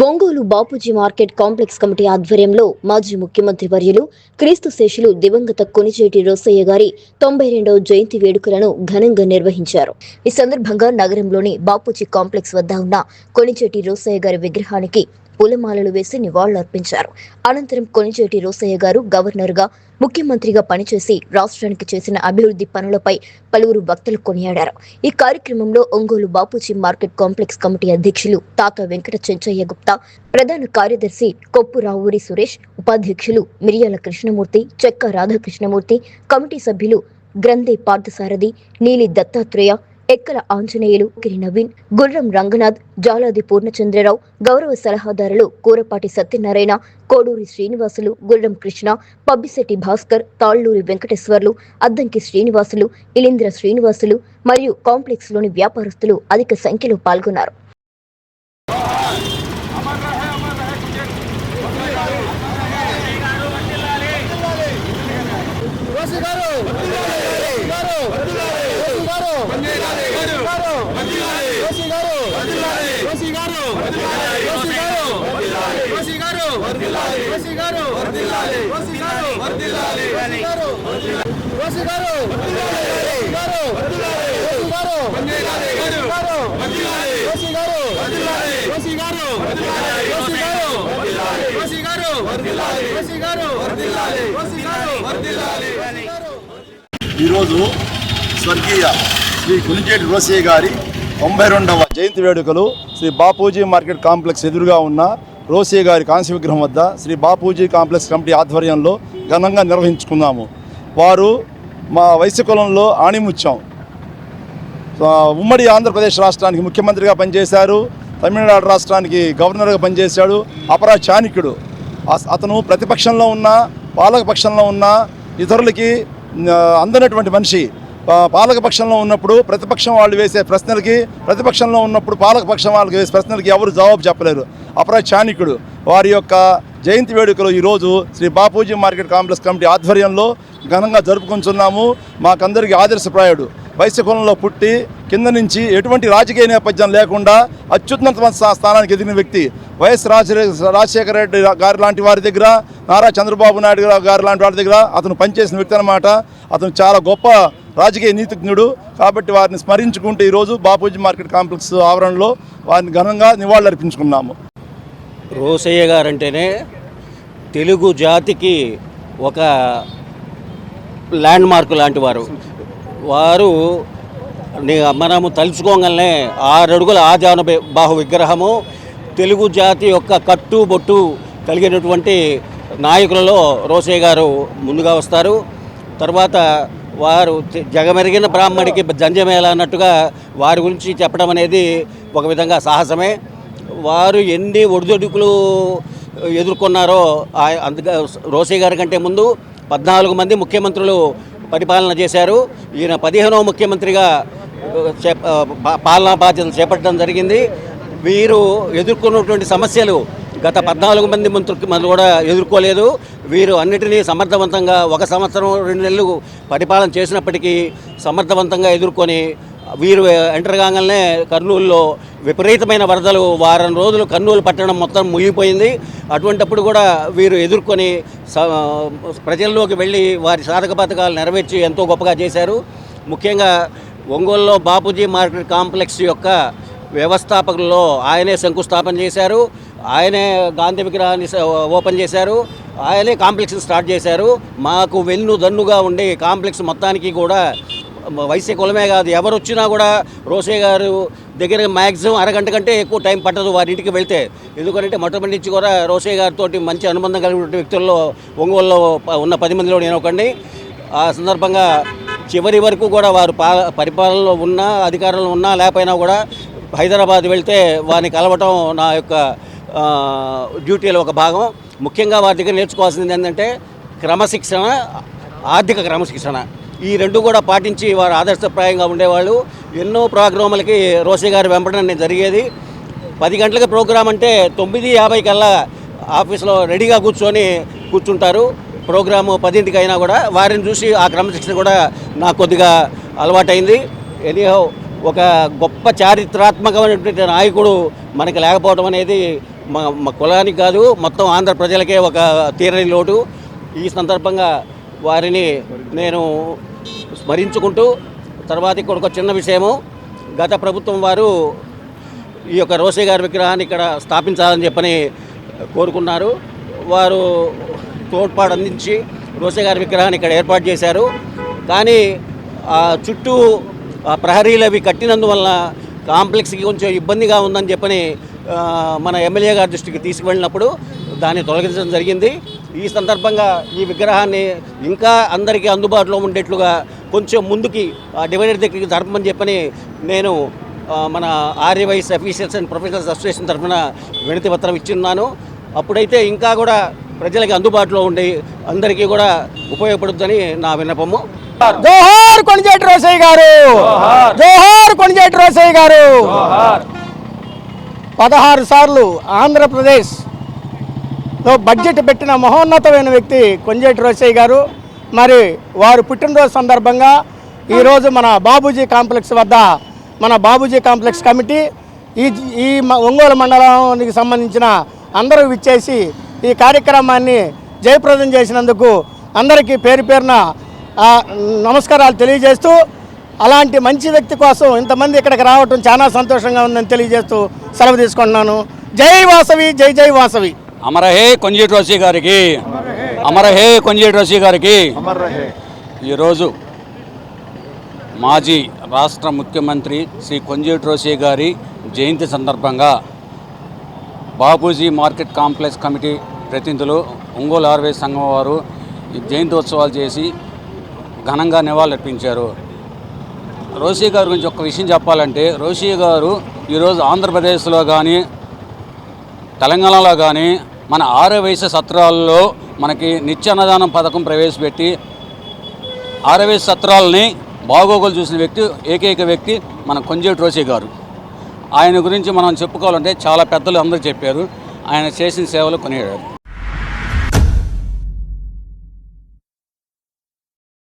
Ongole Bapuji market complex committee ఆధ్వర్యంలో మాజీ ముఖ్యమంత్రి వర్యులు క్రీస్తు శేషులు దివంగత కొనిచేటి రోసయ్య గారి తొంభై రెండవ జయంతి వేడుకలను ఘనంగా నిర్వహించారు. ఈ సందర్భంగా నగరంలోని బాపూజీ కాంప్లెక్స్ వద్ద ఉన్న కొనిచేటి రోసయ్య గారి విగ్రహానికి పూలమాలలు వేసి నివాళులర్పించారు. అనంతరం కొనిచేటి రోసయ్య గారు గవర్నర్గా ముఖ్యమంత్రిగా పనిచేసి రాష్ట్రానికి చేసిన అభివృద్ధి పనులపై పలువురు భక్తులు కొనియాడారు. ఈ కార్యక్రమంలో Ongole Bapuji market complex committee అధ్యక్షులు తాత వెంకట చెంచయ్య గుప్తా ప్రధాన కార్యదర్శి కొప్పు రావూరి సురేష్ ఉపాధ్యక్షులు మిరియాల కృష్ణమూర్తి చెక్క రాధాకృష్ణమూర్తి కమిటీ సభ్యులు గ్రంథి పార్థసారథి నీలి దత్తాత్రేయ ఎక్కల ఆంజనేయులు గిరి నవీన్ గుర్రం రంగనాథ్ జాలాది పూర్ణచంద్రరావు గౌరవ సలహాదారులు కూరపాటి సత్యనారాయణ కోడూరి శ్రీనివాసులు గుర్రం కృష్ణ పబ్బిశెట్టి భాస్కర్ తాళ్ళూరి వెంకటేశ్వర్లు అద్దంకి శ్రీనివాసులు ఇలింద్ర శ్రీనివాసులు మరియు కాంప్లెక్స్లోని వ్యాపారస్తులు అధిక సంఖ్యలో పాల్గొన్నారు. ఈరోజు స్వర్గీయ శ్రీ కులిచేటి రోసయ్య గారి తొంభై రెండవ జయంతి వేడుకలు శ్రీ బాపూజీ మార్కెట్ కాంప్లెక్స్ ఎదురుగా ఉన్న రోసయ్య గారి కాంస్య విగ్రహం వద్ద శ్రీ బాపూజీ కాంప్లెక్స్ కమిటీ ఆధ్వర్యంలో ఘనంగా నిర్వహించుకున్నాము. వారు మా వైశ్య కులంలో ఆణిముత్యం. ఉమ్మడి ఆంధ్రప్రదేశ్ రాష్ట్రానికి ముఖ్యమంత్రిగా పనిచేశారు. తమిళనాడు రాష్ట్రానికి గవర్నర్గా పనిచేశాడు. అపరా చాణక్యుడు. అతను ప్రతిపక్షంలో ఉన్న పాలకపక్షంలో ఉన్న ఇతరులకి అందనటువంటి మనిషి. పాలకపక్షంలో ఉన్నప్పుడు ప్రతిపక్షం వాళ్ళు వేసే ప్రశ్నలకి ప్రతిపక్షంలో ఉన్నప్పుడు పాలకపక్షం వాళ్ళకి వేసే ప్రశ్నలకి ఎవరు జవాబు చెప్పలేరు. అప్రచానికుడు. వారి యొక్క జయంతి వేడుకలు ఈరోజు Shri Bapuji market complex committee ఆధ్వర్యంలో ఘనంగా జరుపుకుంటున్నాము. మాకందరికీ ఆదర్శప్రాయుడు. వైశ్యకులంలో పుట్టి కింద నుంచి ఎటువంటి రాజకీయ నేపథ్యం లేకుండా అత్యున్నతమైన స్థానానికి ఎదిగిన వ్యక్తి వైఎస్ రాజశేఖర రెడ్డి గారి లాంటి వారి దగ్గర నారా చంద్రబాబు నాయుడు గారి లాంటి వారి దగ్గర అతను పనిచేసిన వ్యక్తి అనమాట అతను చాలా గొప్ప రాజకీయ నీతిజ్ఞుడు. కాబట్టి వారిని స్మరించుకుంటూ ఈరోజు బాపూజీ మార్కెట్ కాంప్లెక్స్ ఆవరణలో వారిని ఘనంగా నివాళులర్పించుకున్నాము. రోసయ్య గారంటేనే తెలుగు జాతికి ఒక ల్యాండ్ మార్క్ లాంటి వారు. వారు మనము తలుచుకోగలనే ఆరు అడుగుల ఆజాన బాహు విగ్రహము తెలుగు జాతి యొక్క కట్టు బొట్టు కలిగినటువంటి నాయకులలో రోసయ్య గారు ముందుగా వస్తారు. తర్వాత వారు జగమెరిగిన బ్రాహ్మడికి జంజమేళ అన్నట్టుగా వారి గురించి చెప్పడం అనేది ఒక విధంగా సాహసమే. వారు ఎన్ని ఒడిదొడుకులు ఎదుర్కొన్నారో అందుగా రోసయ్య గారి కంటే ముందు పద్నాలుగు మంది ముఖ్యమంత్రులు పరిపాలన చేశారు. ఈయన పదిహేనవ ముఖ్యమంత్రిగా పాలనా బాధ్యతలు చేపట్టడం జరిగింది. వీరు ఎదుర్కొన్నటువంటి సమస్యలు గత పద్నాలుగు మంది మంత్రులు కూడా ఎదుర్కోలేదు. వీరు అన్నిటినీ సమర్థవంతంగా ఒక సంవత్సరం రెండు నెలలు పరిపాలన చేసినప్పటికీ సమర్థవంతంగా ఎదుర్కొని వీరు ఎంటర్ కాగానే కర్నూలులో విపరీతమైన వరదలు వారం రోజులు కర్నూలు పట్టణం మొత్తం మునిగిపోయింది. అటువంటప్పుడు కూడా వీరు ఎదుర్కొని ప్రజల్లోకి వెళ్ళి వారి సాధక పథకాలు నెరవేర్చి ఎంతో గొప్పగా చేశారు. ముఖ్యంగా ఒంగోలులో బాపూజీ మార్కెట్ కాంప్లెక్స్ యొక్క వ్యవస్థాపకుల్లో ఆయనే శంకుస్థాపన చేశారు. ఆయనే గాంధీ విగ్రహాన్ని ఓపెన్ చేశారు. ఆయనే కాంప్లెక్స్ స్టార్ట్ చేశారు. మాకు వెన్ను దన్నుగా ఉండి కాంప్లెక్స్ మొత్తానికి కూడా వైశ్య కులమే కాదు. ఎవరు వచ్చినా కూడా రోసే గారు దగ్గర మ్యాక్సిమం అరగంట కంటే ఎక్కువ టైం పట్టదు వారి ఇంటికి వెళ్తే. ఎందుకంటే మొట్టమొదటి నుంచి కూడా రోసే గారితో మంచి అనుబంధం కలిగిన వ్యక్తుల్లో ఒంగోలులో ఉన్న పది మందిలో నేను ఒకండి ఆ సందర్భంగా చివరి వరకు కూడా వారు పా పరిపాలనలో ఉన్నా అధికారంలో ఉన్నా లేకపోయినా కూడా హైదరాబాద్ వెళ్తే వారిని కలవటం నా యొక్క డ్యూటీలో ఒక భాగం. ముఖ్యంగా వారి దగ్గర నేర్చుకోవాల్సింది ఏంటంటే క్రమశిక్షణ ఆర్థిక క్రమశిక్షణ. ఈ రెండు కూడా పాటించి వారు ఆదర్శప్రాయంగా ఉండేవాళ్ళు. ఎన్నో ప్రోగ్రాములకి రోషి గారు వెంపడం జరిగేది. పది గంటలకి ప్రోగ్రాం అంటే తొమ్మిది యాభై కల్లా ఆఫీస్లో రెడీగా కూర్చొని కూర్చుంటారు. ప్రోగ్రాము పదింటికి అయినా కూడా వారిని చూసి ఆ క్రమశిక్షణ కూడా నాకు కొద్దిగా అలవాటైంది. ఎనీహౌ ఒక గొప్ప చారిత్రాత్మకమైనటువంటి నాయకుడు మనకి లేకపోవడం అనేది మా మా కులానికి కాదు మొత్తం ఆంధ్ర ప్రజలకే ఒక తీరని లోటు. ఈ సందర్భంగా వారిని నేను స్మరించుకుంటూ తర్వాత ఇక్కడ ఒక చిన్న విషయము. గత ప్రభుత్వం వారు ఈ యొక్క రోసే గారి విగ్రహాన్ని ఇక్కడ స్థాపించాలని చెప్పని కోరుకున్నారు. వారు తోడ్పాటు అందించి రోసే గారి విగ్రహాన్ని ఇక్కడ ఏర్పాటు చేశారు. కానీ ఆ చుట్టూ ఆ ప్రహరీలు అవి కట్టినందువలన కాంప్లెక్స్కి కొంచెం ఇబ్బందిగా ఉందని చెప్పని మన ఎమ్మెల్యే గారి దృష్టికి తీసుకువెళ్ళినప్పుడు దాన్ని తొలగించడం జరిగింది. ఈ సందర్భంగా ఈ విగ్రహాన్ని ఇంకా అందరికీ అందుబాటులో ఉండేట్లుగా కొంచెం ముందుకి ఆ డివైడర్ దగ్గరికి జరపమని చెప్పని నేను మన Aryavysya officials and professionals association తరఫున వినతి పత్రం ఇచ్చున్నాను. అప్పుడైతే ఇంకా కూడా ప్రజలకి అందుబాటులో ఉండి అందరికీ కూడా ఉపయోగపడుతుందని నా విన్నపము. జోహార్ కొణిజేటి రోసయ్య గారు! జోహార్! కొణిజేటి రోసయ్య గారు! పదహారు సార్లు ఆంధ్రప్రదేశ్ బడ్జెట్ పెట్టిన మహోన్నతమైన వ్యక్తి కొంజేటి రోసయ్య గారు. మరి వారు పుట్టినరోజు సందర్భంగా ఈరోజు మన బాబూజీ కాంప్లెక్స్ వద్ద మన బాబూజీ కాంప్లెక్స్ కమిటీ ఈ ఈ మ- ఒంగోలు మండలానికి సంబంధించిన అందరూ విచ్చేసి ఈ కార్యక్రమాన్ని జయప్రదం చేసినందుకు అందరికీ పేరు పేరున నమస్కారాలు తెలియజేస్తూ అలాంటి మంచి వ్యక్తి కోసం ఇంతమంది ఇక్కడికి రావటం చాలా సంతోషంగా ఉందని తెలియజేస్తూ సెలవు తీసుకుంటున్నాను. జై వాసవి జై జై వాసవి. అమరహే కొంజేటి రోసి గారికి. అమరహే కొంజేటి రోసి గారికి. ఈరోజు మాజీ రాష్ట్ర ముఖ్యమంత్రి శ్రీ కొంజేటి రోసి గారి జయంతి సందర్భంగా బాపూజీ మార్కెట్ కాంప్లెక్స్ కమిటీ ప్రతినిధులు ఒంగోలు ఆర్వే సంఘం వారు ఈ జయంతి ఉత్సవాలు చేసి ఘనంగా నివాళులర్పించారు. రోషి గారి గురించి ఒక విషయం చెప్పాలంటే రోషి గారు ఈరోజు ఆంధ్రప్రదేశ్లో కానీ తెలంగాణలో కానీ మన ఆరో వయసు సత్రాల్లో మనకి నిత్య అన్నదానం పథకం ప్రవేశపెట్టి ఆరో వయసు సత్రాలని బాగోగులు చూసిన వ్యక్తి ఏకైక వ్యక్తి మన కొంజేటి రోషి గారు. ఆయన గురించి మనం చెప్పుకోవాలంటే చాలా పెద్దలు అందరూ చెప్పారు. ఆయన చేసిన సేవలు కొనియాడారు.